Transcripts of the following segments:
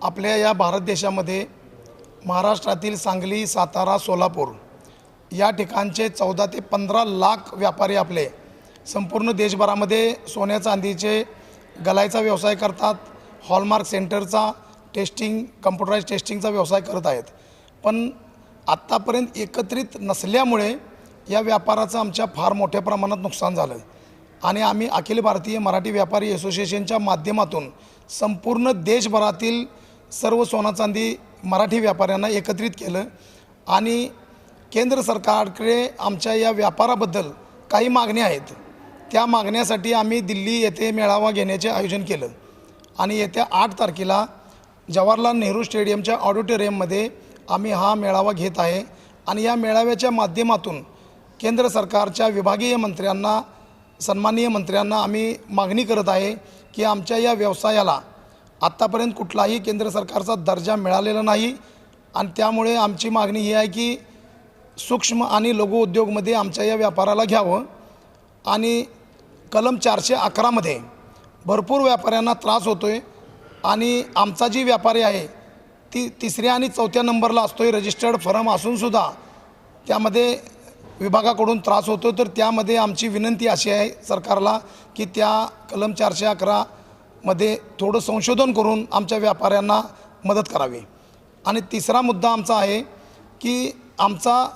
आपल्या या भारत देशामध्ये महाराष्ट्रातील सांगली सातारा सोलापूर या ठिकाणचे चौदा ते पंधरा लाख व्यापारी आपले संपूर्ण देशभरामध्ये सोन्या चांदीचे गलायचा व्यवसाय करतात. हॉलमार्क सेंटरचा टेस्टिंग कम्प्युटराईज टेस्टिंगचा व्यवसाय करत आहेत. पण आत्तापर्यंत एकत्रित नसल्यामुळे या व्यापाराचं आमच्या फार मोठ्या प्रमाणात नुकसान झालं आणि आम्ही अखिल भारतीय मराठी व्यापारी असोसिएशनच्या माध्यमातून संपूर्ण देशभरातील सर्व सोना चांदी मराठी व्यापाऱ्यांना एकत्रित केलं आणि केंद्र सरकारकडे आमच्या या व्यापाराबद्दल काही मागण्या आहेत. त्या मागण्यासाठी आम्ही दिल्ली येथे मेळावा घेण्याचे आयोजन केलं. आणि येत्या आठ तारखेला जवाहरलाल नेहरू स्टेडियमच्या ऑडिटोरियममध्ये आम्ही हा मेळावा घेत आहे. आणि या मेळाव्याच्या माध्यमातून केंद्र सरकारच्या विभागीय मंत्र्यांना सन्माननीय मंत्र्यांना आम्ही मागणी करत आहे की आमच्या या व्यवसायाला आत्तापर्यंत कुठलाही केंद्र सरकारचा दर्जा मिळालेला नाही. आणि त्यामुळे आमची मागणी ही आहे की सूक्ष्म आणि लघु उद्योगमध्ये आमच्या या व्यापाराला घ्यावं. आणि कलम चारशे अकरामध्ये भरपूर व्यापाऱ्यांना त्रास होतो आहे आणि आमचा जी व्यापारी आहे ती तिसऱ्या आणि चौथ्या नंबरला असतो आहे रजिस्टर्ड फर्म असूनसुद्धा त्यामध्ये विभागाकडून त्रास होतो तर त्यामध्ये आमची विनंती अशी आहे सरकारला की त्या कलम चारशे अकरा मध्ये थोडं संशोधन करून आमच्या व्यापाऱ्यांना मदत करावी. आणि तिसरा मुद्दा आमचा आहे की आमचा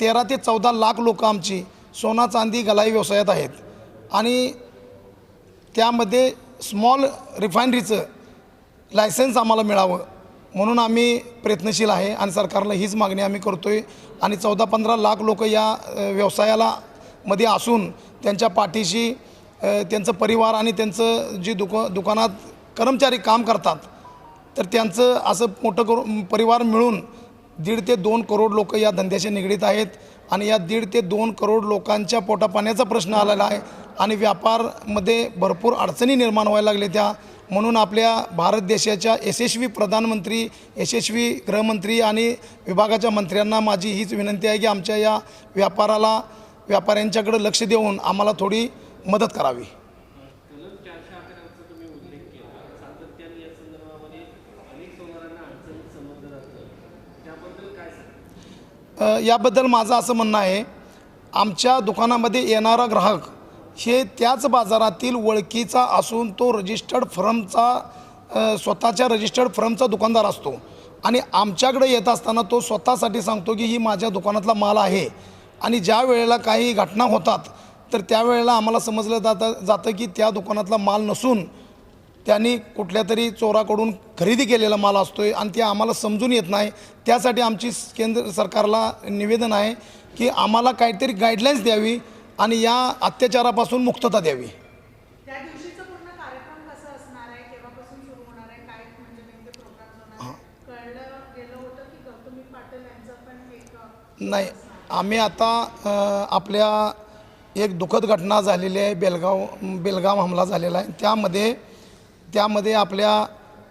तेरा ते चौदा लाख लोक आमची सोना चांदी गलाई व्यवसायात आहेत. आणि त्यामध्ये स्मॉल रिफायनरीचं लायसन्स आम्हाला मिळावं म्हणून आम्ही प्रयत्नशील आहे आणि सरकारला हीच मागणी आम्ही करतो आहे आणि चौदा पंधरा लाख लोक या व्यवसायाला मध्ये असून त्यांच्या पाठीशी त्यांचं परिवार आणि त्यांचं जी दुक दुकानात कर्मचारी काम करतात तर त्यांचं असं मोठं करू परिवार मिळून दीड ते दोन करोड लोक या धंद्याशी निगडीत आहेत आणि या दीड ते दोन करोड लोकांच्या पोटापाण्याचा प्रश्न आलेला आहे आणि व्यापारमध्ये भरपूर अडचणी निर्माण व्हायला लागल्या त्या. म्हणून आपल्या भारत देशाच्या यशस्वी प्रधानमंत्री यशस्वी गृहमंत्री आणि विभागाच्या मंत्र्यांना माझी हीच विनंती आहे की आमच्या या व्यापाराला व्यापाऱ्यांच्याकडे लक्ष देऊन आम्हाला थोडी मदत करावी. याबद्दल माझं असं म्हणणं आहे आमच्या दुकानामध्ये येणारा ग्राहक हे त्याच बाजारातील ओळखीचा असून तो रजिस्टर्ड फर्मचा स्वतःच्या रजिस्टर्ड फर्मचा दुकानदार असतो. आणि आमच्याकडे येत असताना तो स्वतःसाठी सांगतो की ही माझ्या दुकानातला माल आहे. आणि ज्या वेळेला काही घटना होतात तर त्यावेळेला आम्हाला समजलं जातं जातं की त्या दुकानातला माल नसून त्यांनी कुठल्या तरी चोराकडून खरेदी केलेला माल असतो आहे आणि ते आम्हाला समजून येत नाही. त्यासाठी आमची केंद्र सरकारला निवेदन आहे की आम्हाला काहीतरी गाईडलाईन्स द्यावी आणि या अत्याचारापासून मुक्तता द्यावी. म्हणजे नाही आम्ही आता आपल्या एक दुःखद घटना झालेली आहे. बेलगाव बेलगाव हमला झालेला आहे. त्यामध्ये त्यामध्ये आपल्या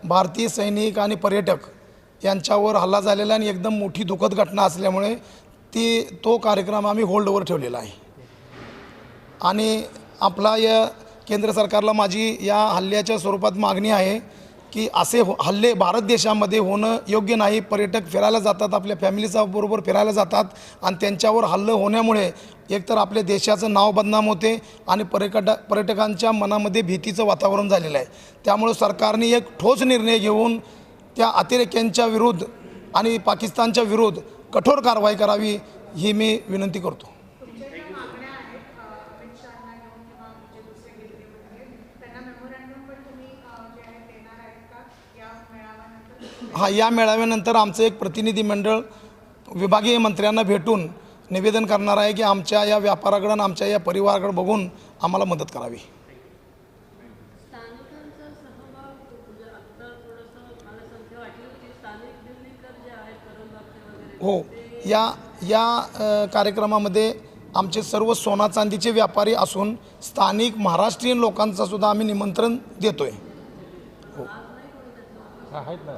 भारतीय सैनिक आणि पर्यटक यांच्यावर हल्ला झालेला आहे आणि एकदम मोठी दुःखद घटना असल्यामुळे ती तो कार्यक्रम आम्ही होल्डवर ठेवलेला आहे. आणि आपला या केंद्र सरकारला माझी या हल्ल्याच्या स्वरूपात मागणी आहे. की असे हो हल्ले भारत देशामध्ये होणं योग्य नाही. पर्यटक फिरायला जातात आपल्या फॅमिलीचा बरोबर फिरायला जातात आणि त्यांच्यावर हल्लं होण्यामुळे एकतर आपल्या देशाचं नाव बदनाम होते आणि पर्यटक पर्यटकांच्या मनामध्ये भीतीचं वातावरण झालेलं आहे. त्यामुळं सरकारने एक ठोस निर्णय घेऊन त्या अतिरेक्यांच्या विरुद्ध आणि पाकिस्तानच्या विरुद्ध कठोर कारवाई करावी ही मी विनंती करतो तुमच्या ज्या मागण्या आहेत अ, अमित शहाना घेऊन किंवा जे दुसरे दिल्लीमध्ये त्यांना मेमोरँडम पण तुम्ही अ, जे आहे देणार आहेत का या मेळाव्यानंतर हा या मेळाव्यानंतर आमचं एक प्रतिनिधी मंडळ विभागीय मंत्र्यांना भेटून निवेदन करणार आहे की आमच्या या व्यापाराकडं आणि आमच्या या परिवाराकडे बघून आम्हाला मदत करावी. स्थानिकांचा सहभाग म्हणजे हो या या कार्यक्रमामध्ये आमचे सर्व सोना चांदीचे व्यापारी असून स्थानिक महाराष्ट्रीयन लोकांचा सुद्धा आम्ही निमंत्रण देतोय. आहेत ना.